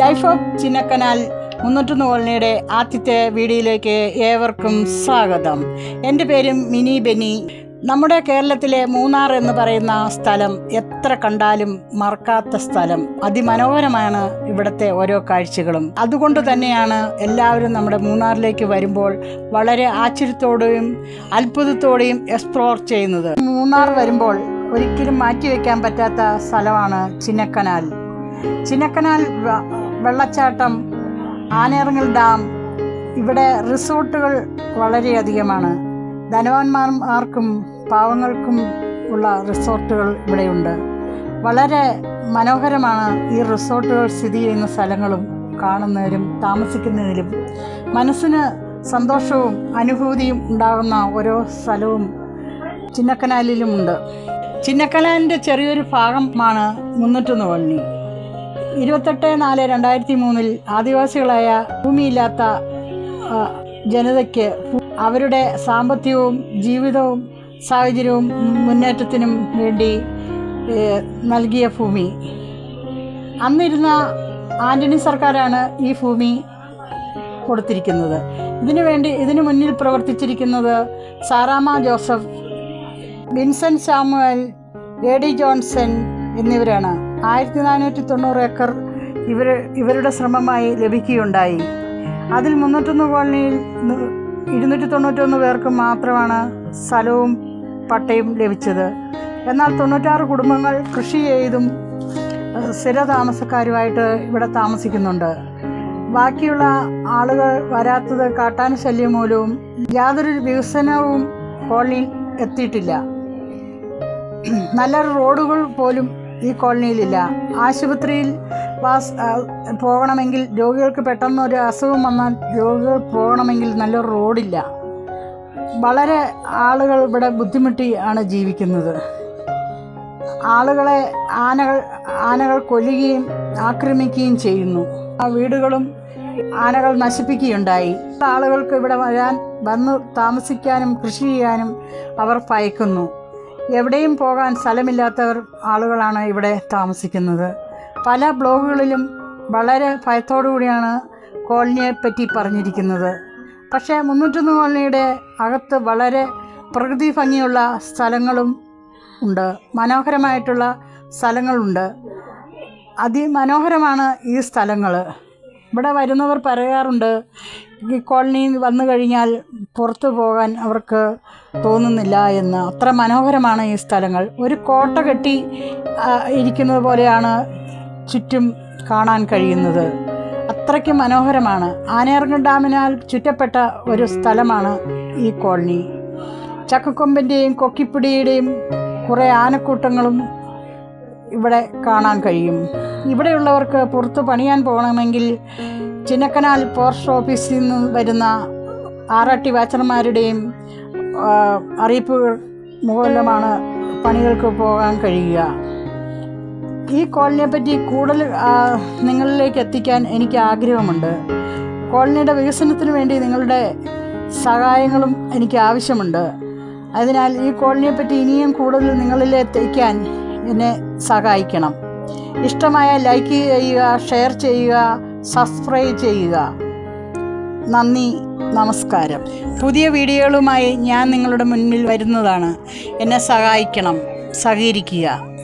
Life of Chinnakanal മുന്നൂറ്റൊന്ന് കോളനിയുടെ ആദ്യത്തെ വീഡിയോയിലേക്ക് ഏവർക്കും സ്വാഗതം. എന്റെ പേരും മിനി ബെനി നമ്മുടെ കേരളത്തിലെ മൂന്നാർ എന്ന് പറയുന്ന സ്ഥലം എത്ര കണ്ടാലും മറക്കാത്ത സ്ഥലം. അതിമനോഹരമാണ് ഇവിടുത്തെ ഓരോ കാഴ്ചകളും. അതുകൊണ്ട് തന്നെയാണ് എല്ലാവരും നമ്മുടെ മൂന്നാറിലേക്ക് വരുമ്പോൾ വളരെ ആശ്ചര്യത്തോടെയും അത്ഭുതത്തോടെയും എക്സ്പ്ലോർ ചെയ്യുന്നത്. മൂന്നാർ വരുമ്പോൾ ഒരിക്കലും മാറ്റിവെക്കാൻ പറ്റാത്ത സ്ഥലമാണ് ചിന്നക്കനാൽ ചിന്നക്കനാൽ വെള്ളച്ചാട്ടം ആനേറങ്ങൽ ഡാം ഇവിടെ റിസോർട്ടുകൾ വളരെയധികമാണ്. ധനവാന്മാർക്കും പാവങ്ങൾക്കും ഉള്ള റിസോർട്ടുകൾ ഇവിടെയുണ്ട്. വളരെ മനോഹരമാണ് ഈ റിസോർട്ടുകൾ സ്ഥിതി ചെയ്യുന്ന സ്ഥലങ്ങളും കാണുന്നതിലും താമസിക്കുന്നതിലും. മനസ്സിന് സന്തോഷവും അനുഭൂതിയും ഉണ്ടാകുന്ന ഓരോ സ്ഥലവും ചിന്നക്കനാലിലുമുണ്ട്. ചിന്നക്കനാലിന്റെ ചെറിയൊരു ഭാഗമാണ് മുന്നൂറ്റൊന്ന് കോളനി. ഇരുപത്തെട്ട് നാല് രണ്ടായിരത്തി മൂന്നിൽ ആദിവാസികളായ ഭൂമിയില്ലാത്ത ജനതയ്ക്ക് അവരുടെ സാമ്പത്തികവും ജീവിതവും സാഹചര്യവും മുന്നേറ്റത്തിനും വേണ്ടി നൽകിയ ഭൂമി. അന്നിരുന്ന ആന്റണി സർക്കാരാണ് ഈ ഭൂമി കൊടുത്തിരിക്കുന്നത്. ഇതിനു വേണ്ടി ഇതിനു മുന്നിൽ പ്രവർത്തിച്ചിരിക്കുന്നത് Sarama Joseph Vincent Samuel A D Johnson എന്നിവരാണ്. ആയിരത്തി നാനൂറ്റി തൊണ്ണൂറ് ഏക്കർ ഇവർ ഇവരുടെ ശ്രമമായി ലഭിക്കുകയുണ്ടായി. അതിൽ മുന്നൂറ്റൊന്ന് കോളനിയിൽ ഇരുന്നൂറ്റി തൊണ്ണൂറ്റൊന്ന് പേർക്ക് മാത്രമാണ് സ്ഥലവും പട്ടയും ലഭിച്ചത്. എന്നാൽ തൊണ്ണൂറ്റാറ് കുടുംബങ്ങൾ കൃഷി ചെയ്തും ഏഹ്, സ്ഥിര താമസക്കാരുമായിട്ട് ഇവിടെ താമസിക്കുന്നുണ്ട്. ബാക്കിയുള്ള ആളുകൾ വരാത്തത് കാട്ടാന ശല്യം മൂലവും യാതൊരു വികസനവും കോളനിയിൽ എത്തിയിട്ടില്ല. നല്ല റോഡുകൾ പോലും ഈ കോളനിയിലില്ല. ആശുപത്രിയിൽ വാസ് പോകണമെങ്കിൽ രോഗികൾക്ക് പെട്ടെന്ന് ഒരു അസുഖം വന്നാൽ രോഗികൾ പോകണമെങ്കിൽ നല്ലൊരു റോഡില്ല. വളരെ ആളുകൾ ഇവിടെ ബുദ്ധിമുട്ടി ആണ് ജീവിക്കുന്നത്. ആളുകളെ ആനകൾ ആനകൾ കൊല്ലുകയും ആക്രമിക്കുകയും ചെയ്യുന്നു. ആ വീടുകളും ആനകൾ നശിപ്പിക്കുകയുണ്ടായി. ആളുകൾക്ക് ഇവിടെ വരാൻ വന്ന് താമസിക്കാനും കൃഷി ചെയ്യാനും അവർ ഭയക്കുന്നു. എവിടെയും പോകാൻ സ്ഥലമില്ലാത്തവർ ആളുകളാണ് ഇവിടെ താമസിക്കുന്നത്. പല ബ്ലോഗുകളിലും വളരെ ഭയത്തോടു കൂടിയാണ് കോളനിയെ പറ്റി പറഞ്ഞിരിക്കുന്നത്. പക്ഷേ മുന്നൂറ്റൊന്ന് കോളനിയുടെ അകത്ത് വളരെ പ്രകൃതി ഭംഗിയുള്ള സ്ഥലങ്ങളും ഉണ്ട്. മനോഹരമായിട്ടുള്ള സ്ഥലങ്ങളുണ്ട്. അതിമനോഹരമാണ് ഈ സ്ഥലങ്ങൾ ഇവിടെ വരുന്നവർ പറയാറുണ്ട് ഈ കോളനിയിൽ വന്നു കഴിഞ്ഞാൽ പുറത്തു പോകാൻ അവർക്ക് തോന്നുന്നില്ല എന്ന്. അത്ര മനോഹരമാണ് ഈ സ്ഥലങ്ങൾ. ഒരു കോട്ട കെട്ടി ഇരിക്കുന്നത് പോലെയാണ് ചുറ്റും കാണാൻ കഴിയുന്നത്. അത്രയ്ക്ക് മനോഹരമാണ്. ആനയിറങ്ങൽ ഡാമിനാൽ ചുറ്റപ്പെട്ട ഒരു സ്ഥലമാണ് ഈ കോളനി. ചക്കക്കൊമ്പിന്റെയും കൊക്കിപ്പിടിയുടെയും കുറേ ആനക്കൂട്ടങ്ങളും ഇവിടെ കാണാൻ കഴിയും. ഇവിടെയുള്ളവർക്ക് പുറത്ത് പണിയാൻ പോകണമെങ്കിൽ ചിന്നക്കനാൽ പോസ്റ്റ് ഓഫീസിൽ നിന്നും വരുന്ന ആറാട്ടി വാച്ചർമാരുടെയും അറിയിപ്പുകൾ മൂലമാണ് പണികൾക്ക് പോകാൻ കഴിയുക. ഈ കോളനിയെ പറ്റി കൂടുതൽ നിങ്ങളിലേക്ക് എത്തിക്കാൻ എനിക്ക് ആഗ്രഹമുണ്ട്. കോളനിയുടെ വികസനത്തിന് വേണ്ടി നിങ്ങളുടെ സഹായങ്ങളും എനിക്ക് ആവശ്യമുണ്ട്. അതിനാൽ ഈ കോളനിയെപ്പറ്റി ഇനിയും കൂടുതൽ നിങ്ങളിലെത്തിക്കാൻ എന്നെ സഹായിക്കണം. ഇഷ്ടമായ ലൈക്ക് ചെയ്യുക ഷെയർ ചെയ്യുക സബ്സ്ക്രൈബ് ചെയ്യുക. നന്ദി നമസ്കാരം. പുതിയ വീഡിയോകളുമായി ഞാൻ നിങ്ങളുടെ മുന്നിൽ വരുന്നതാണ്. എന്നെ സഹായിക്കണം സഹകരിക്കുക.